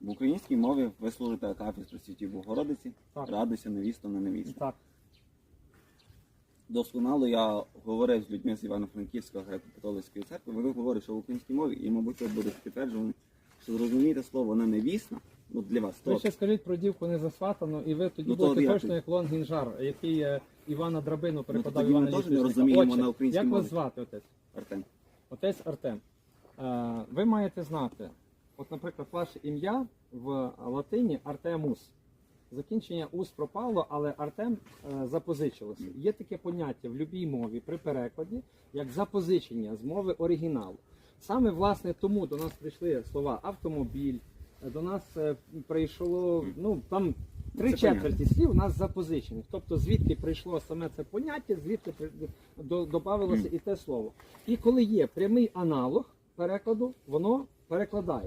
В українській мові ви служите акафіс Пресвятій Богородиці, Так. радуйся невісто на невіста. Так. Досконало я говорив з людьми з Івано-Франківської греко-католицької церкви, вони говорять, що в українській мові, і, мабуть, ви будете що зрозумієте слово на невісна, ну для вас Ви то ще скажіть про дівку незасватану, і ви тоді Ну, то будете як точно як Лон Гінжар, який е, Івана Драбину перекладав тоді ми Івана теж не розуміємо Отче, на українській Як вас звати, отець? Артем. Отець Артем. Е, ви маєте знати, от, наприклад, ваше ім'я в латині Артемус. Закінчення ус пропало, але Артем е, запозичилося. Є таке поняття в будь-якій мові при перекладі, як запозичення з мови оригіналу. Саме власне тому до нас прийшли слова автомобіль, е, до нас е, прийшло ну там три четверті слів у нас запозичених. Тобто звідки прийшло саме це поняття, звідки при- до- додавалося і те слово. І коли є прямий аналог перекладу, воно перекладає.